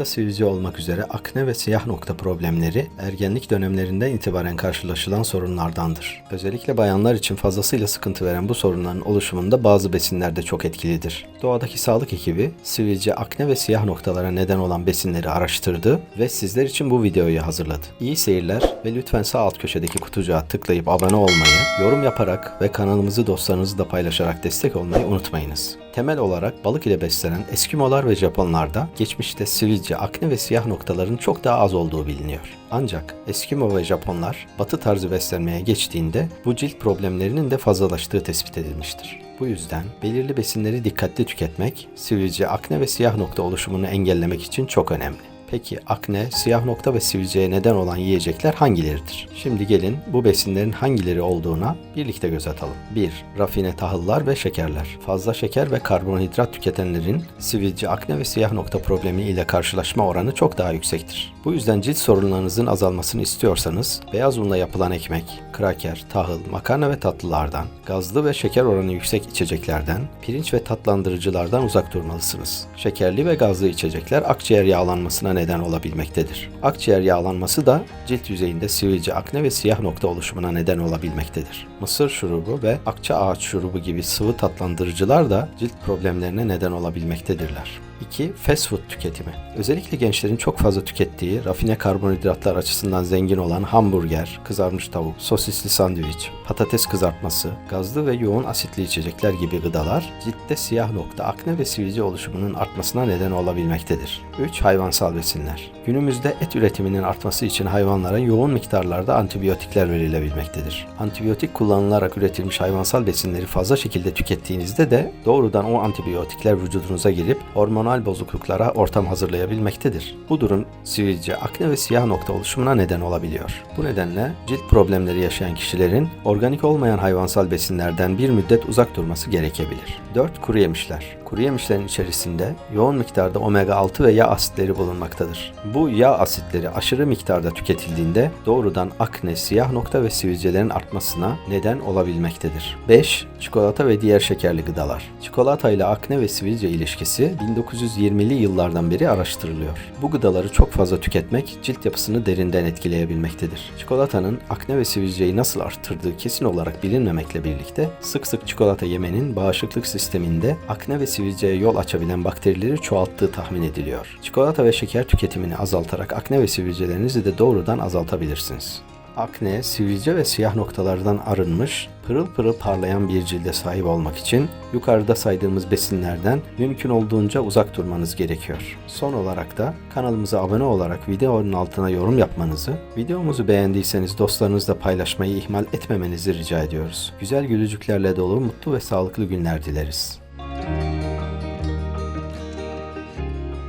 başta sivilce olmak üzere akne ve siyah nokta problemleri ergenlik dönemlerinden itibaren karşılaşılan sorunlardandır. Özellikle bayanlar için fazlasıyla sıkıntı veren bu sorunların oluşumunda bazı besinler de çok etkilidir. Doğadaki sağlık ekibi sivilce, akne ve siyah noktalara neden olan besinleri araştırdı ve sizler için bu videoyu hazırladı. İyi seyirler ve lütfen sağ alt köşedeki kutucuğa tıklayıp abone olmayı, yorum yaparak ve kanalımızı dostlarınızla paylaşarak destek olmayı unutmayınız. Temel olarak balık ile beslenen Eskimolar ve Japonlarda geçmişte sivilce, akne ve siyah noktaların çok daha az olduğu biliniyor. Ancak Eskimo ve Japonlar batı tarzı beslenmeye geçtiğinde bu cilt problemlerinin de fazlalaştığı tespit edilmiştir. Bu yüzden belirli besinleri dikkatli tüketmek, sivilce, akne ve siyah nokta oluşumunu engellemek için çok önemli. Peki akne, siyah nokta ve sivilceye neden olan yiyecekler hangileridir? Şimdi gelin bu besinlerin hangileri olduğuna birlikte göz atalım. 1. Rafine tahıllar ve şekerler. Fazla şeker ve karbonhidrat tüketenlerin sivilce, akne ve siyah nokta problemi ile karşılaşma oranı çok daha yüksektir. Bu yüzden cilt sorunlarınızın azalmasını istiyorsanız beyaz unla yapılan ekmek, kraker, tahıl, makarna ve tatlılardan, gazlı ve şeker oranı yüksek içeceklerden, pirinç ve tatlandırıcılardan uzak durmalısınız. Şekerli ve gazlı içecekler akciğer yağlanmasına neden olabilmektedir. Akciğer yağlanması da cilt yüzeyinde sivilce, akne ve siyah nokta oluşumuna neden olabilmektedir. Mısır şurubu ve akça ağaç şurubu gibi sıvı tatlandırıcılar da cilt problemlerine neden olabilmektedirler. 2. Fast food tüketimi. Özellikle gençlerin çok fazla tükettiği rafine karbonhidratlar açısından zengin olan hamburger, kızarmış tavuk, sosisli sandviç, patates kızartması, gazlı ve yoğun asitli içecekler gibi gıdalar ciltte siyah nokta, akne ve sivilce oluşumunun artmasına neden olabilmektedir. 3. Hayvansal besinler. Günümüzde et üretiminin artması için hayvanlara yoğun miktarlarda antibiyotikler verilebilmektedir. Antibiyotik kullanılarak üretilmiş hayvansal besinleri fazla şekilde tükettiğinizde de doğrudan o antibiyotikler vücudunuza girip hormonal bozukluklara ortam hazırlayabilmektedir. Bu durum sivilce, akne ve siyah nokta oluşumuna neden olabiliyor. Bu nedenle cilt problemleri yaşayan kişilerin organik olmayan hayvansal besinlerden bir müddet uzak durması gerekebilir. 4. Kuru yemişler. Kuru yemişlerin içerisinde yoğun miktarda omega 6 ve yağ asitleri bulunmaktadır. Bu yağ asitleri aşırı miktarda tüketildiğinde doğrudan akne, siyah nokta ve sivilcelerin artmasına neden olabilmektedir. 5. Çikolata ve diğer şekerli gıdalar. Çikolata ile akne ve sivilce ilişkisi 1920'li yıllardan beri araştırılıyor. Bu gıdaları çok fazla tüketmek cilt yapısını derinden etkileyebilmektedir. Çikolatanın akne ve sivilceyi nasıl arttırdığı kesin olarak bilinmemekle birlikte sık sık çikolata yemenin bağışıklık sisteminde akne ve sivilceye yol açabilen bakterileri çoğalttığı tahmin ediliyor. Çikolata ve şeker tüketimini azaltarak akne ve sivilcelerinizi de doğrudan azaltabilirsiniz. Akne, sivilce ve siyah noktalardan arınmış, pırıl pırıl parlayan bir cilde sahip olmak için yukarıda saydığımız besinlerden mümkün olduğunca uzak durmanız gerekiyor. Son olarak da kanalımıza abone olarak videonun altına yorum yapmanızı, videomuzu beğendiyseniz dostlarınızla paylaşmayı ihmal etmemenizi rica ediyoruz. Güzel gülücüklerle dolu mutlu ve sağlıklı günler dileriz.